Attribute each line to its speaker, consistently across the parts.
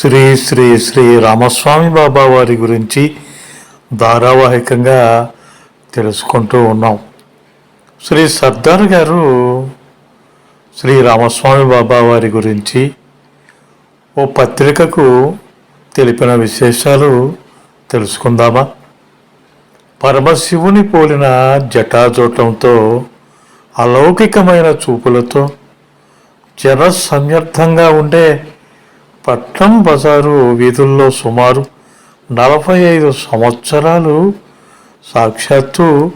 Speaker 1: శ్రీ శ్రీ శ్రీ రామస్వామి బాబా వారి గురించి ధారావాహికంగా తెలుసుకుంటూ ఉన్నాం. శ్రీ సర్దార్ గారు శ్రీ రామస్వామి బాబా వారి గురించి ఓ పత్రికకు తెలిపిన విశేషాలు తెలుసుకుందామా? పరమశివుని పోలిన జటాజోటంతో అలౌకికమైన చూపులతో జన సమర్థంగా ఉండే పట్నం బజారు వీధుల్లో సుమారు నలభై ఐదు సంవత్సరాలు సాక్షాత్తు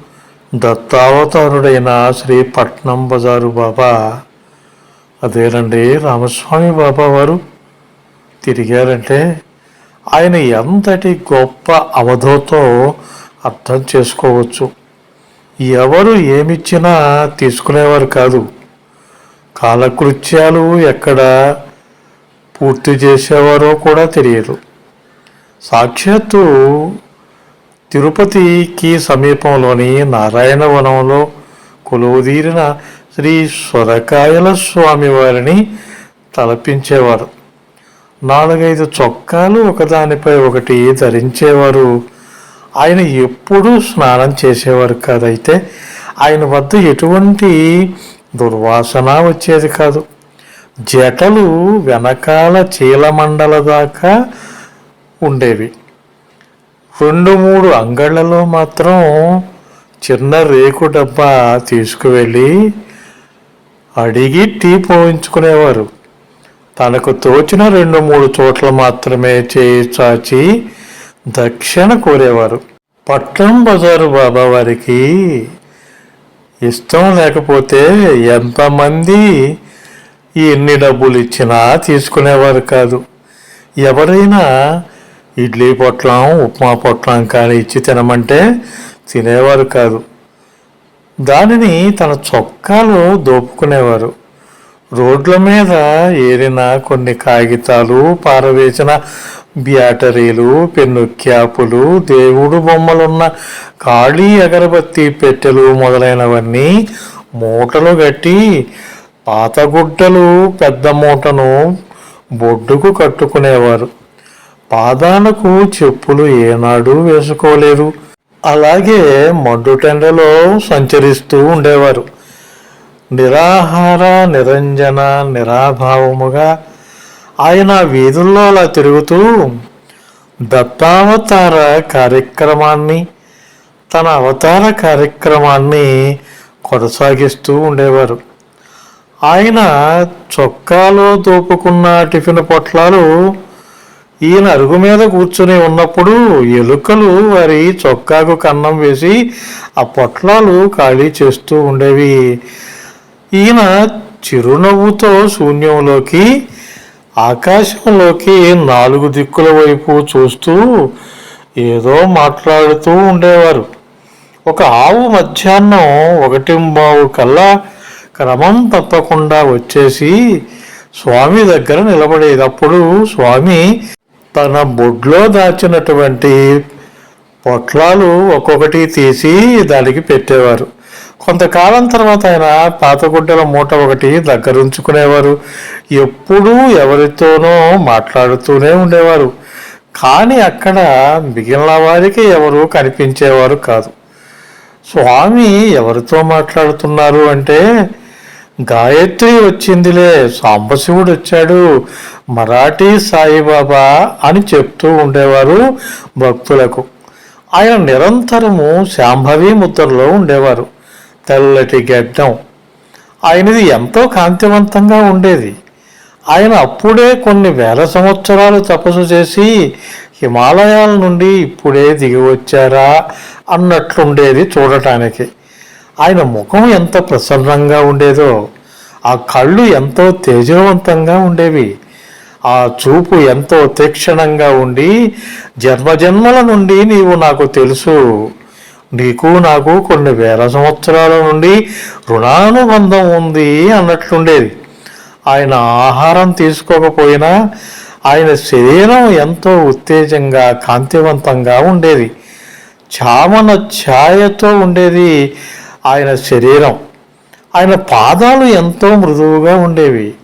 Speaker 1: దత్తావతారుడైన శ్రీ పట్నం బజారు బాబా. అదేనండి రామస్వామి బాబా వారు తిరిగారంటే ఆయన ఎంతటి గొప్ప అవధతో అర్థం చేసుకోవచ్చు. ఎవరు ఏమిచ్చినా తీసుకునేవారు కాదు. కాలకృత్యాలు ఎక్కడ పూర్తి చేసేవారో కూడా తెలియదు. సాక్షాత్తు తిరుపతికి సమీపంలోని నారాయణవనంలో కొలువుదీరిన శ్రీ సొరకాయల స్వామి వారిని తలపించేవారు. నాలుగైదు చొక్కాలు ఒకదానిపై ఒకటి ధరించేవారు. ఆయన ఎప్పుడూ స్నానం చేసేవారు కాదైతే ఆయన వద్ద ఎటువంటి దుర్వాసన వచ్చేది కాదు. జటలు వెనకాల చీలమండల దాకా ఉండేవి. రెండు మూడు అంగళ్ళలో మాత్రం చిన్న రేకు డబ్బా తీసుకువెళ్ళి అడిగి టీ పోయించుకునేవారు. తనకు తోచిన రెండు మూడు చోట్ల మాత్రమే చేయి చాచి దక్షిణ కోరేవారు. పట్నం బజారు బాబా వారికి ఇష్టం లేకపోతే ఎంతమంది ఎన్ని డబ్బులు ఇచ్చినా తీసుకునేవారు కాదు. ఎవరైనా ఇడ్లీ పొట్లం ఉప్మా పొట్లం కానీ ఇచ్చి తినమంటే తినేవారు కాదు. దానిని తన చొక్కాలో దోపుకునేవారు. రోడ్ల మీద ఏరిన కొన్ని కాగితాలు పారవేసిన బ్యాటరీలు పెన్ను క్యాపులు దేవుడు బొమ్మలున్న ఖాళీ అగరబత్తి పెట్టెలు మొదలైనవన్నీ మూటలు కట్టి పాతగుడ్డలు పెద్ద మూటను బొడ్డుకు కట్టుకునేవారు. పాదాలకు చెప్పులు ఏనాడు వేసుకోలేరు అలాగే మండుటెండలో సంచరిస్తూ ఉండేవారు. నిరాహార నిరంజన నిరాభావముగా ఆయన వీధుల్లో అలా తిరుగుతూ దత్తావతార కార్యక్రమాన్ని తన అవతార కార్యక్రమాన్ని కొనసాగిస్తూ ఉండేవారు. ఆయన చొక్కాలో దోపుకున్న టిఫిన్ పొట్లాలు ఈయన అరుగు మీద కూర్చుని ఉన్నప్పుడు ఎలుకలు వారి చొక్కాకు కన్నం వేసి ఆ పొట్లాలు ఖాళీ చేస్తూ ఉండేవి. ఈయన చిరునవ్వుతో శూన్యంలోకి ఆకాశంలోకి నాలుగు దిక్కుల వైపు చూస్తూ ఏదో మాట్లాడుతూ ఉండేవారు. ఒక ఆవు మధ్యాహ్నం ఒకటింబావు కల్లా క్రమం తప్పకుండా వచ్చేసి స్వామి దగ్గర నిలబడేది అప్పుడు స్వామి తన బొడ్లో దాచినటువంటి పొట్లాలు ఒక్కొక్కటి తీసి దానికి పెట్టేవారు. కొంతకాలం తర్వాత ఆయన పాతగుడ్డల మూట ఒకటి దగ్గర ఉంచుకునేవారు ఎప్పుడూ ఎవరితోనో మాట్లాడుతూనే ఉండేవారు. కానీ అక్కడ మిగిలిన వారికి ఎవరు కనిపించేవారు కాదు. స్వామి ఎవరితో మాట్లాడుతున్నారు అంటే గాయత్రి వచ్చిందిలే సాంబశివుడు వచ్చాడు. మరాఠీ సాయిబాబా అని చెప్తూ ఉండేవారు భక్తులకు. ఆయన నిరంతరము శాంభవి ముద్రలో ఉండేవారు. తెల్లటి గడ్డం. ఆయనది ఎంతో కాంతివంతంగా ఉండేది. ఆయన అప్పుడే కొన్ని వేల సంవత్సరాలు తపస్సు చేసి హిమాలయాల నుండి ఇప్పుడే దిగి వచ్చారా? అన్నట్లుండేది చూడటానికి. ఆయన ముఖం ఎంత ప్రసన్నంగా ఉండేదో ఆ కళ్ళు ఎంతో తేజవంతంగా ఉండేవి. ఆ చూపు ఎంతో తీక్షణంగా ఉండి జన్మజన్మల నుండి నీవు నాకు తెలుసు. నీకు నాకు కొన్ని వేల సంవత్సరాల నుండి రుణానుబంధం ఉంది అన్నట్లుండేది. ఆయన ఆహారం తీసుకోకపోయినా ఆయన శరీరం ఎంతో ఉత్తేజంగా కాంతివంతంగా ఉండేది. చామన ఛాయతో ఉండేది. ఆయన శరీరం. ఆయన పాదాలు ఎంతో మృదువుగా ఉండేవి.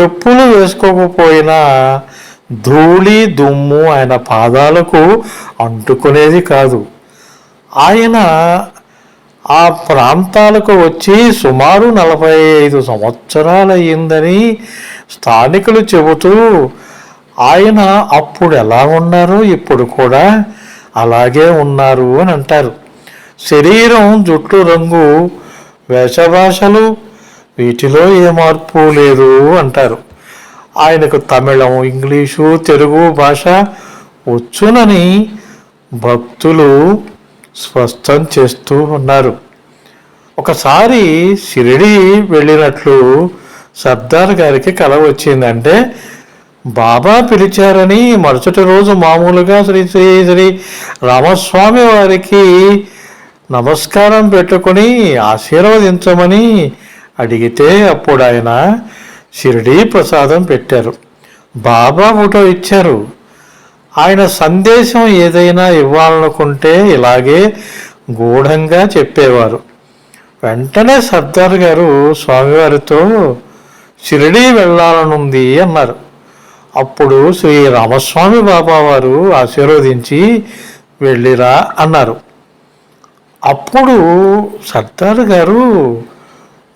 Speaker 1: చెప్పులు వేసుకోకపోయినా ధూళి దుమ్ము ఆయన పాదాలకు అంటుకునేది కాదు. ఆయన ఆ ప్రాంతాలకు వచ్చి సుమారు నలభై ఐదు సంవత్సరాలు అయ్యిందని స్థానికులు చెబుతూ ఆయన అప్పుడు ఎలా ఉన్నారో ఇప్పుడు కూడా అలాగే ఉన్నారు అని అంటారు. శరీరం జుట్టు రంగు వేషభాషలు వీటిలో ఏ మార్పు లేదు అంటారు. ఆయనకు తమిళం ఇంగ్లీషు తెలుగు భాష వచ్చునని భక్తులు స్పష్టం చేస్తూ ఉన్నారు. ఒకసారి షిరిడి వెళ్ళినట్లు సర్దార్ గారికి కల వచ్చిందంటే బాబా పిలిచారని మరుసటి రోజు మామూలుగా శ్రీ శ్రీ శ్రీ రామస్వామి వారికి నమస్కారం పెట్టుకొని ఆశీర్వదించమని అడిగితే అప్పుడు ఆయన షిరిడీ ప్రసాదం పెట్టారు. బాబా ఫోటో ఇచ్చారు. ఆయన సందేశం ఏదైనా ఇవ్వాలనుకుంటే ఇలాగే గూఢంగా చెప్పేవారు. వెంటనే సర్దార్ గారు స్వామివారితో షిరిడీ వెళ్ళాలనుంది అన్నారు. అప్పుడు శ్రీ రామస్వామి బాబా వారు ఆశీర్వదించి వెళ్ళిరా అన్నారు. అప్పుడు సర్దార్ గారు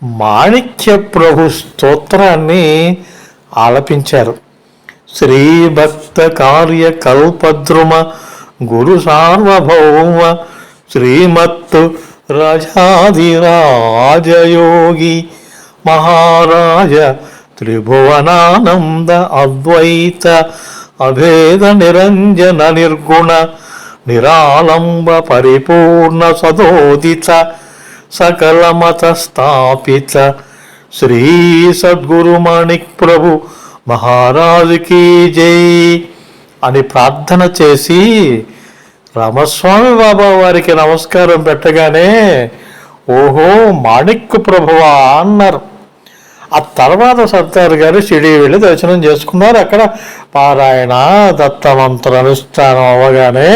Speaker 1: మాణిక్య ప్రభు స్తోత్రాన్ని ఆలపించారు. శ్రీభక్త కార్య కల్పద్రుమ గురు సార్వభౌమ శ్రీమత్తు రజాధిరాజయోగి మహారాజ త్రిభువనానంద అద్వైత అభేద నిరంజన నిర్గుణ నిరాళంబ పరిపూర్ణ సదోదిత సకలమత స్థాపిత శ్రీ సద్గురు మాణిక్ ప్రభు మహారాజుకి జై అని ప్రార్థన చేసి రామస్వామి బాబా వారికి నమస్కారం పెట్టగానే ఓహో మాణిక్కు ప్రభువా అన్నారు. ఆ తర్వాత సర్దార్ గారు షిడి వెళ్ళి దర్శనం చేసుకున్నారు. అక్కడ పారాయణ దత్తమంత్ర అనుష్ఠానం అవ్వగానే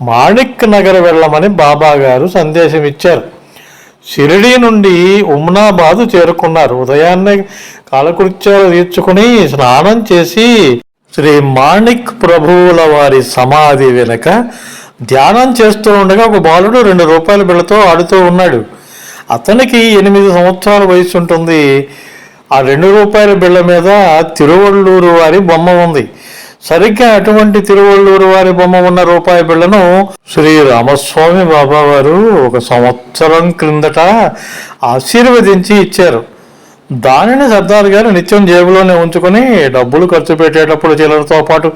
Speaker 1: మాణిక్ నగర్ వెళ్ళమని బాబా గారు సందేశం ఇచ్చారు షిరిడి నుండి ఉమ్నాబాదు చేరుకున్నారు. ఉదయాన్నే కాలకృత్యాలు తీర్చుకుని స్నానం చేసి శ్రీ మాణిక్ ప్రభువుల వారి సమాధి వెనుక ధ్యానం చేస్తూ ఉండగా ఒక బాలుడు రెండు రూపాయల బిళ్ళతో ఆడుతూ ఉన్నాడు. అతనికి ఎనిమిది సంవత్సరాల వయసు ఉంటుంది. ఆ రెండు రూపాయల బిళ్ళ మీద తిరువళ్ళూరు వారి బొమ్మ ఉంది. సరిగ్గా అటువంటి తిరువళ్ళూరు వారి బొమ్మ ఉన్న రూపాయి బిళ్ళను శ్రీ రామస్వామి బాబా వారు ఒక సంవత్సరం క్రిందట ఆశీర్వదించి ఇచ్చారు. దానిని సర్దార్ గారు నిత్యం జేబులోనే ఉంచుకొని డబ్బులు ఖర్చు పెట్టేటప్పుడు చిల్లరతో పాటు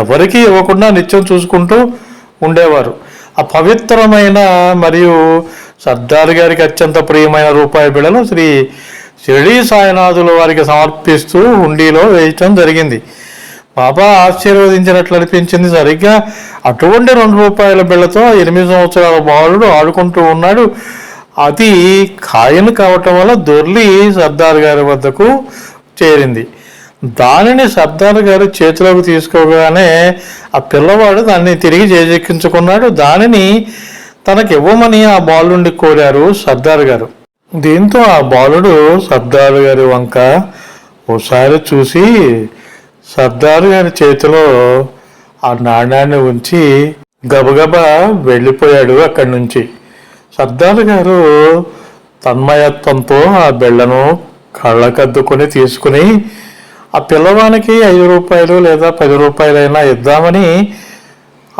Speaker 1: ఎవరికీ ఇవ్వకుండా నిత్యం చూసుకుంటూ ఉండేవారు. ఆ పవిత్రమైన మరియు సర్దార్ గారికి అత్యంత ప్రియమైన రూపాయి బిళ్ళను శ్రీ షిరిడీ సాయినాథుల వారికి సమర్పిస్తూ హుండీలో వేయటం జరిగింది. బాబా ఆశీర్వదించినట్లు అనిపించింది సరిగ్గా. అటువంటి రెండు రూపాయల బిళ్ళతో ఎనిమిది సంవత్సరాల బాలుడు ఆడుకుంటూ ఉన్నాడు. అది ఖాయను కావటం వల్ల దొర్లి సర్దార్ గారి వద్దకు చేరింది. దానిని సర్దార్ గారు చేతిలోకి తీసుకోగానే ఆ పిల్లవాడు దాన్ని తిరిగి చేజెక్కించుకున్నాడు. దానిని తనకి ఇవ్వమని ఆ బాలుండి కోరారు సర్దార్ గారు. దీంతో ఆ బాలుడు సర్దార్ గారి వంక ఓసారి చూసి సర్దారు గారి చేతిలో ఆ నాణ్యాన్ని ఉంచి గబగబా వెళ్ళిపోయాడు అక్కడి నుంచి. సర్దార్ గారు తన్మయత్వంతో ఆ బిళ్ళను కళ్ళకద్దుకొని తీసుకుని ఆ పిల్లవానికి ఐదు రూపాయలు లేదా పది రూపాయలైనా ఇద్దామని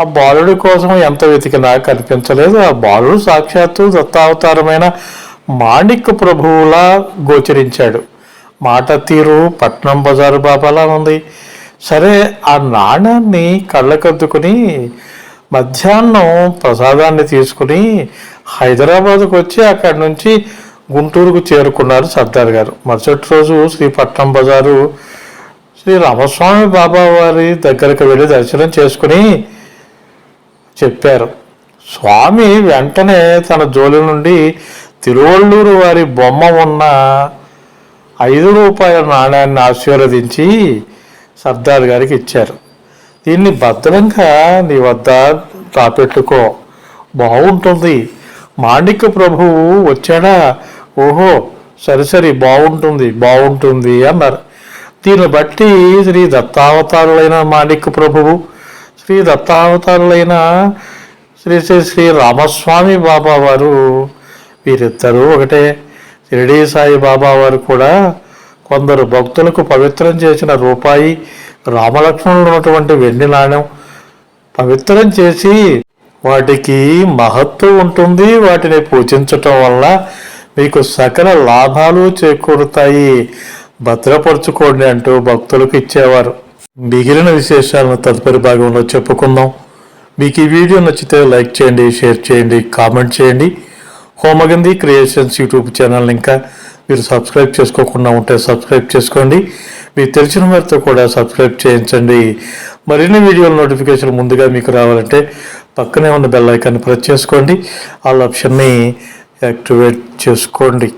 Speaker 1: ఆ బాలుడి కోసం ఎంత వెతికినా కనిపించలేదు. ఆ బాలుడు సాక్షాత్తు దత్తావతారమైన మాణిక్య ప్రభువులా గోచరించాడు. మాట తీరు పట్నం బజారు బాబాలా ఉంది. సరే ఆ నాణాన్ని కళ్ళకద్దుకుని మధ్యాహ్నం ప్రసాదాన్ని తీసుకుని హైదరాబాద్కు వచ్చి అక్కడి నుంచి గుంటూరుకు చేరుకున్నారు సర్దార్ గారు. మరుసటి రోజు శ్రీ పట్నం బజారు శ్రీ రామస్వామి బాబా వారి దగ్గరకు వెళ్ళి దర్శనం చేసుకుని చెప్పారు. స్వామి వెంటనే తన జోలి నుండి తిరువళ్ళూరు వారి బొమ్మ ఉన్న ఐదు రూపాయల నాణ్యాన్ని ఆశీర్వదించి సర్దార్ గారికి ఇచ్చారు. దీన్ని భద్రంగా నీ వద్ద రాపెట్టుకో. బాగుంటుంది. మాణిక్య ప్రభువు వచ్చాడా? ఓహో సరి సరి బాగుంటుంది బాగుంటుంది అన్నారు. దీన్ని బట్టి శ్రీ దత్తావతారులైన మాణిక్య ప్రభువు శ్రీ దత్తావతారులైన శ్రీ శ్రీ శ్రీ రామస్వామి బాబా వారు వీరిద్దరూ ఒకటే. షిరిడీ సాయిబాబా వారు కూడా కొందరు భక్తులకు పవిత్రం చేసిన రూపాయి రామలక్ష్మణులు ఉన్నటువంటి వెండి నాణ్యం పవిత్రం చేసి వాటికి మహత్వం ఉంటుంది. వాటిని పూజించటం వల్ల మీకు సకల లాభాలు చేకూరుతాయి. భద్రపరుచుకోండి అంటూ భక్తులకు ఇచ్చేవారు. మిగిలిన విశేషాలను తదుపరి భాగంలో చెప్పుకుందాం. మీకు ఈ వీడియో నచ్చితే లైక్ చేయండి షేర్ చేయండి కామెంట్ చేయండి. హోమగంధి క్రియేషన్స్ యూట్యూబ్ ఛానల్ ఇంకా మీరు సబ్స్క్రైబ్ చేసుకోకుండా ఉంటే సబ్స్క్రైబ్ చేసుకోండి. మీకు తెలిసిన వారితో కూడా సబ్స్క్రైబ్ చేయించండి. మరిన్ని వీడియోల నోటిఫికేషన్ ముందుగా మీకు రావాలంటే పక్కనే ఉన్న బెల్ ఐకాన్ని ప్రెస్ చేసుకోండి. ఆల్ ఆప్షన్ని యాక్టివేట్ చేసుకోండి.